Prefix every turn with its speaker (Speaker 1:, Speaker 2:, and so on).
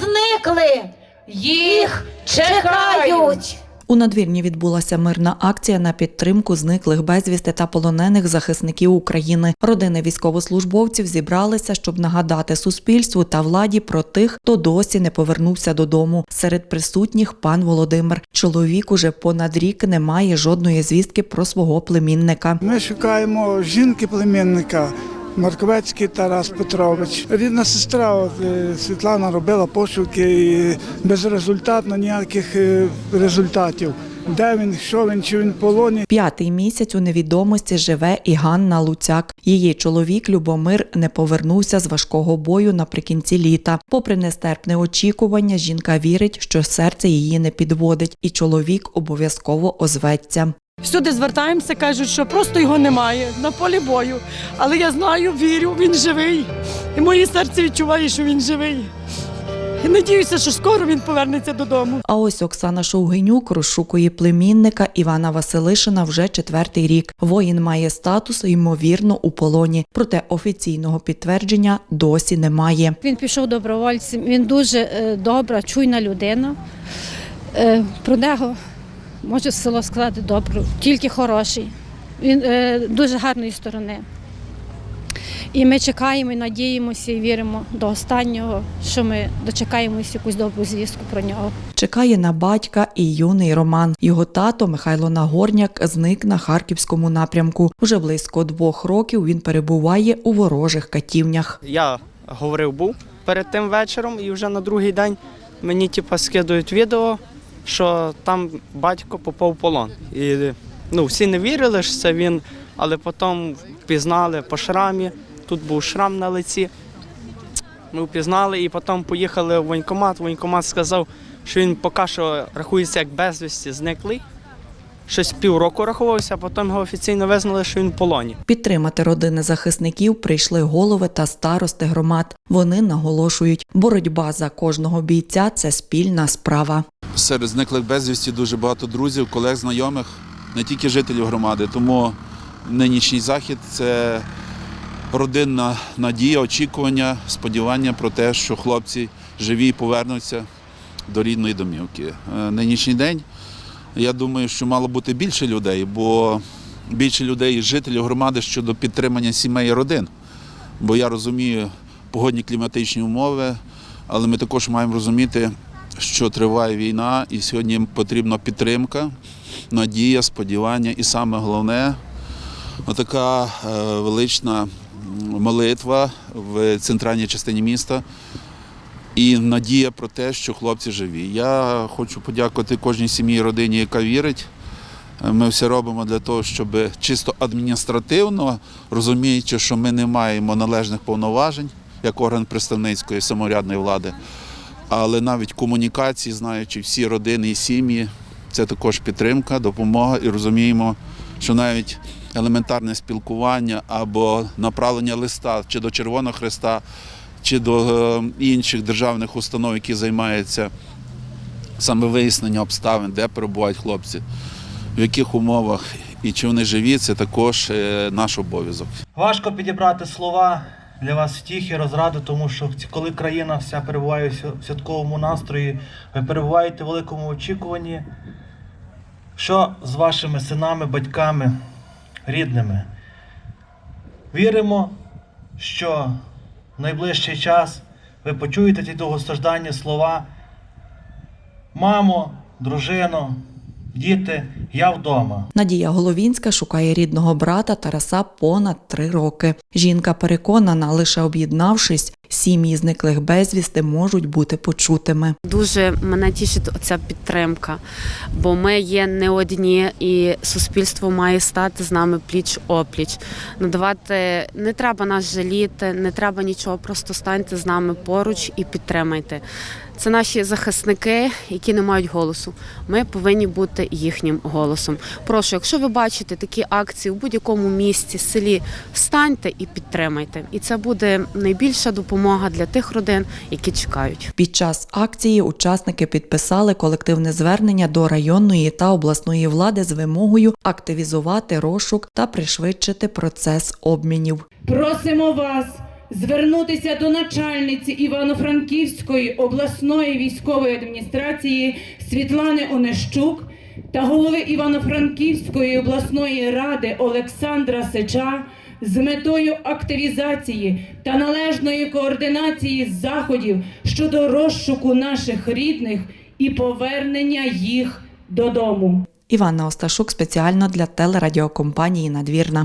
Speaker 1: зникли. Їх чекають.
Speaker 2: У надвірні відбулася мирна акція на підтримку зниклих безвісти та полонених захисників України. Родини військовослужбовців зібралися, щоб нагадати суспільству та владі про тих, хто досі не повернувся додому. Серед присутніх пан Володимир. Чоловік уже понад рік не має жодної звістки про свого племінника.
Speaker 3: Ми шукаємо жінки племінника. Марковецький Тарас Петрович. Рідна сестра от, е, Світлана робила пошуки і безрезультатно ніяких е, результатів. Де він, що він, чи він в полоні.
Speaker 2: П'ятий місяць у невідомості живе і Ганна Луцяк. Її чоловік Любомир не повернувся з важкого бою наприкінці літа. Попри нестерпне очікування, жінка вірить, що серце її не підводить, і чоловік обов'язково озветься.
Speaker 4: Всюди звертаємося, кажуть, що просто його немає на полі бою. Але я знаю, вірю, він живий. І моє серце відчуває, що він живий. І надіюся, що скоро він повернеться додому.
Speaker 2: А ось Оксана Шовгинюк розшукує племінника Івана Василишина вже четвертий рік. Воїн має статус, ймовірно, у полоні. Проте офіційного підтвердження досі немає.
Speaker 5: Він пішов добровольцем. Він дуже е, добра, чуйна людина. Е, Про нього можу село сказати добре, тільки хороший. Він е, дуже гарної сторони. І ми чекаємо, і надіємося і віримо до останнього, що ми дочекаємось якусь добру звістку про нього.
Speaker 2: Чекає на батька і юний Роман. Його тато Михайло Нагорняк зник на харківському напрямку. Уже близько двох років він перебуває у ворожих катівнях.
Speaker 6: Я говорив був перед тим вечором, і вже на другий день мені типу, скидують відео, що там батько попав в полон. І ну, всі не вірили, що це він, але потім впізнали по шрамі. Тут був шрам на лиці. Ми впізнали і потім поїхали в воєнкомат. Воєнкомат сказав, що він поки що рахується як безвісті зниклий. Щось півроку рахувався, а потім його офіційно визнали, що він в полоні.
Speaker 2: Підтримати родини захисників прийшли голови та старости громад. Вони наголошують, боротьба за кожного бійця це спільна справа.
Speaker 7: Серед зниклих безвісті дуже багато друзів, колег, знайомих, не тільки жителів громади. Тому нинішній захід це родинна надія, очікування, сподівання про те, що хлопці живі і повернуться до рідної домівки. Е, Нинішній день, я думаю, що мало бути більше людей, бо більше людей, жителів громади щодо підтримання сімей і родин. Бо я розумію погодні кліматичні умови, але ми також маємо розуміти, що триває війна, і сьогодні потрібна підтримка, надія, сподівання, і саме головне отака е, велична молитва в центральній частині міста. І надія про те, що хлопці живі. Я хочу подякувати кожній сім'ї родині, яка вірить. Ми все робимо для того, щоб чисто адміністративно, розуміючи, що ми не маємо належних повноважень як орган представницької самоврядної влади, але навіть комунікації, знаючи всі родини і сім'ї, це також підтримка, допомога і розуміємо, що навіть елементарне спілкування або направлення листа чи до Червоного Христа, чи до е, інших державних установ, які займаються саме вияснення обставин, де перебувають хлопці, в яких умовах і чи вони живі, це також е, наш обов'язок.
Speaker 8: Важко підібрати слова для вас втіхи, розради, тому що коли країна вся перебуває в святковому настрої, ви перебуваєте в великому очікуванні, що з вашими синами, батьками, рідними. Віримо, що в найближчий час ви почуєте ті довгостражданні слова. Мамо, дружино, діти, я вдома.
Speaker 2: Надія Головінська шукає рідного брата Тараса понад три роки. Жінка переконана, лише об'єднавшись, сім'ї зниклих безвісти можуть бути почутими.
Speaker 9: Дуже мене тішить оця підтримка, бо ми є не одні, і суспільство має стати з нами пліч опліч. Надавати не треба нас жаліти, не треба нічого, просто станьте з нами поруч і підтримайте. Це наші захисники, які не мають голосу. Ми повинні бути їхнім голосом. Прошу, якщо ви бачите такі акції в будь-якому місті, селі, станьте і підтримайте. І це буде найбільша допомога для тих родин, які чекають.
Speaker 2: Під час акції учасники підписали колективне звернення до районної та обласної влади з вимогою активізувати розшук та пришвидшити процес обмінів.
Speaker 1: Просимо вас
Speaker 10: звернутися до начальниці Івано-Франківської обласної військової адміністрації Світлани Онищук та голови Івано-Франківської обласної ради Олександра Сеча з метою активізації та належної координації заходів щодо розшуку наших рідних і повернення їх додому.
Speaker 2: Іванна Осташук спеціально для телерадіокомпанії Надвірна.